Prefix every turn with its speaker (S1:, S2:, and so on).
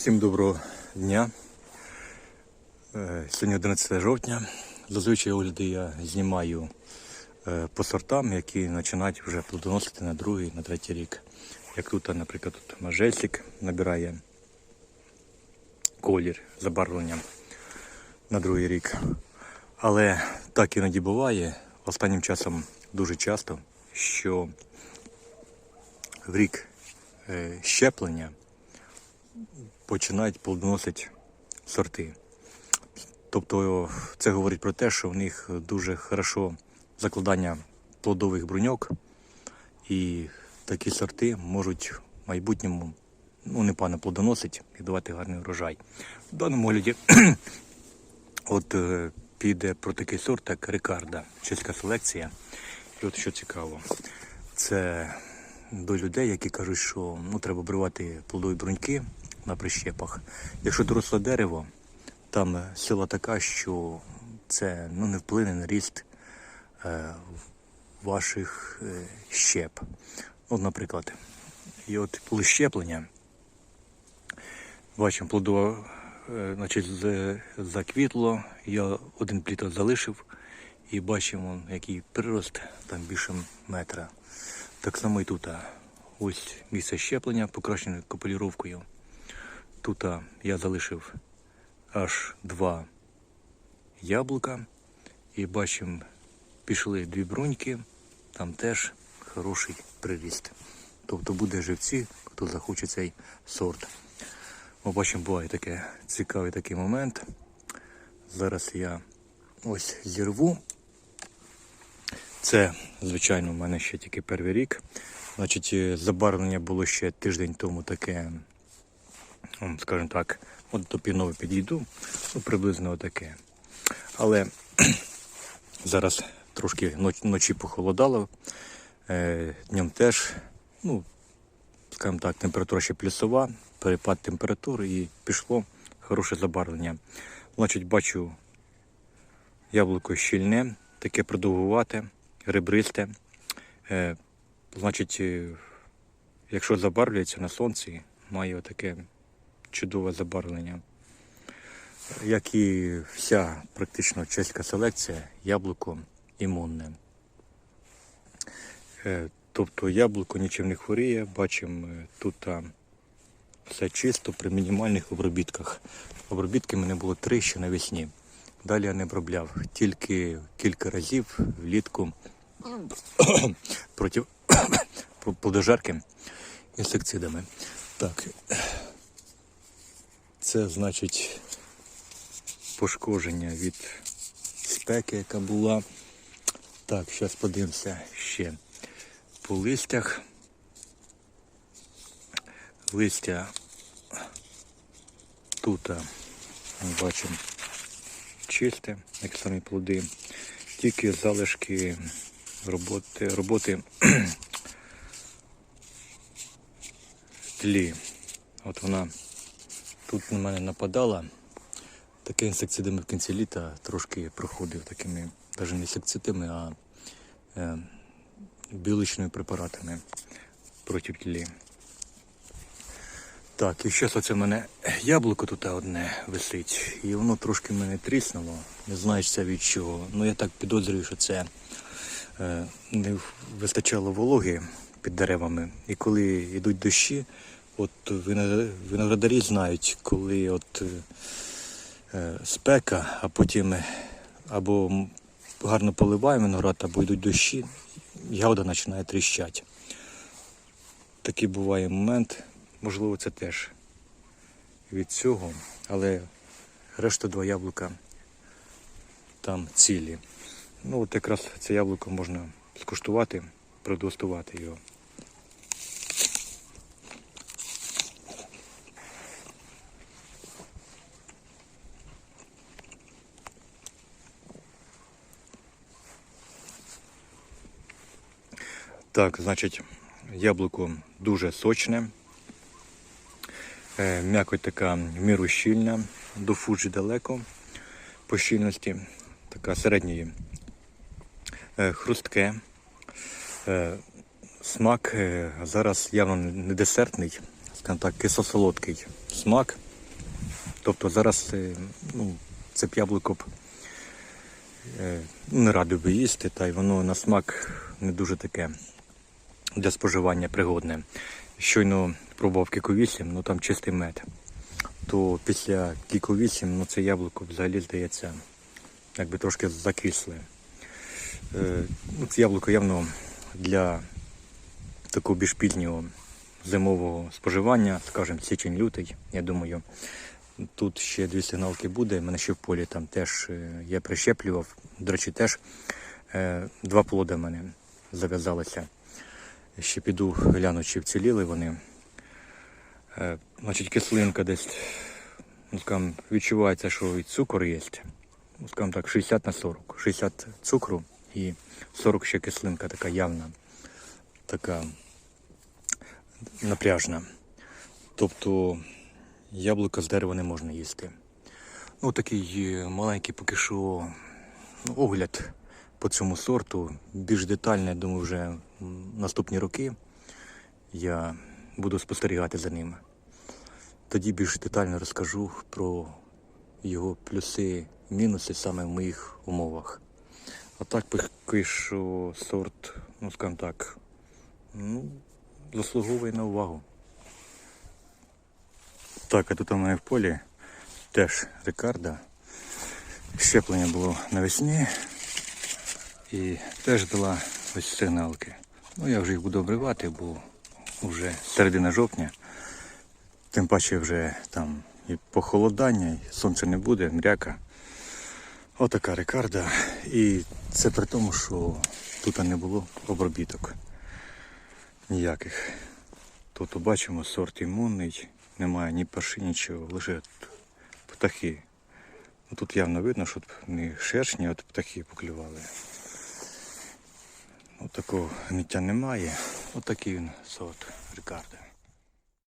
S1: Всім доброго дня. Е, Сьогодні 11 жовтня. Зазвичай огляди я знімаю е, по сортам, які починають вже плодоносити на другий, на третій рік. Як тут, наприклад, тут мажельсик набирає колір, забарвлення на другий рік. Але так іноді буває, останнім часом дуже часто, що в рік е, щеплення починають плодоносити сорти. Тобто це говорить про те, що в них дуже хорошо закладання плодових бруньок, і такі сорти можуть в майбутньому ну, непогано плодоносити і давати гарний урожай. В даному огляді от е, піде про такий сорт, як Рикарда, чеська селекція. І от що цікаво, це до людей, які кажуть, що ну, треба обривати плодові бруньки на прищепах. Якщо доросле дерево, там сила така, що це ну, не вплине на ріст е, ваших е, щеп. От, наприклад, і от коли щеплення, бачимо, плодово е, значить, заквітло, я один пліток залишив і бачимо, який прирост, там більше метра. Так само і тут. Ось місце щеплення, покращене копуліровкою. Тут я залишив аж два яблука. І бачимо, пішли дві бруньки, там теж хороший приріст. Тобто буде живці, хто захоче цей сорт. Ми бачимо, буває таке цікавий такий момент. Зараз я ось зірву. Це, звичайно, у мене ще тільки перший рік. Значить, е, забарвлення було ще тиждень тому таке, скажімо так, от до пінови підійду, ну, приблизно таке. Але зараз трошки ноч- вночі похолодало, е, днем теж, ну, скажімо так, температура ще плюсова, перепад температури і пішло хороше забарвлення. Значить, бачу яблуко щільне, таке продовгувате, ребристе. Е, значить, е, якщо забарвлюється на сонці, має таке чудове забарвлення. Як і вся практично чеська селекція, яблуко імунне. Е, Тобто яблуко нічим не хворіє, бачимо е, тут все чисто при мінімальних обробітках. Обробітки мене було три ще навесні. Далі я не обробляв, тільки кілька разів влітку проти плодожерки інсектицидами. Так, це значить пошкодження від спеки, яка була. Так, зараз подивимося ще по листях. Листя тут бачимо чисте, як самі плоди. Тільки залишки роботи, роботи тлі. От вона тут на мене нападала. Таке інсектицидами в кінці літа трошки проходив такими, навіть не інсектицидами, а е, біологічними препаратами проти тлі. Так, і зараз оце в мене яблуко тут одне висить, і воно трошки мене тріснуло. Не знаю, це від чого. Ну я так підозрюю, що це е, не вистачало вологи під деревами. І коли йдуть дощі, от виноградарі знають, коли от е, спека, а потім е, або гарно поливає виноград, або йдуть дощі, ягода починає тріщати. Такий буває момент. Можливо, це теж від цього, але решта два яблука там цілі. Ну от якраз це яблуко можна скуштувати, продегустувати його. Так, значить, яблуко дуже сочне. Е, М'якоть така міру щільна, до фуджі далеко по щільності, така середньої. Е, Хрустке. Е, Смак зараз явно не десертний, скажімо так, кисло-солодкий смак. Тобто зараз ну, це б яблуко б не радив би їсти, та й воно на смак не дуже таке для споживання пригодне. Щойно пробував кіко 8, ну там чистий мед. То після кіко 8 ну, це яблуко взагалі здається якби трошки закисле. Е, ну, це яблуко явно для такого більш пізнього зимового споживання, скажімо, січень-лютий, я думаю. Тут ще дві сигналки буде. Мене ще в полі там теж е, я прищеплював. До речі, теж е, два плоди в мене зав'язалися. Ще піду гляну, чи вціліли вони. Е, значить, кислинка десь, ну, скажімо, відчувається, що і цукор є. Ну, скажімо так, 60 на 40. 60 цукру і 40 ще кислинка така явна, така напряжна. Тобто яблука з дерева не можна їсти. Ну, такий е, маленький поки що ну, огляд по цьому сорту. Більш детально, я думаю, вже наступні роки я буду спостерігати за ним. Тоді більш детально розкажу про його плюси, і мінуси саме в моїх умовах. А так поки що сорт, ну скажімо так, ну, заслуговує на увагу. Так, а тут у мене в полі теж Рикарда. Щеплення було навесні і теж дала ось сигналки. Ну я вже їх буду обривати, бо вже середина жовтня. Тим паче вже там і похолодання, і сонця не буде, мряка. Отака Рикарда. І це при тому, що тут не було обробіток ніяких. Тут бачимо сорт імунний, немає ні парши, нічого, лише птахи. Ну, Тут явно видно, що не шершні, а от птахи поклювали. От такого гниття немає. Отакий він сорт Рикарда.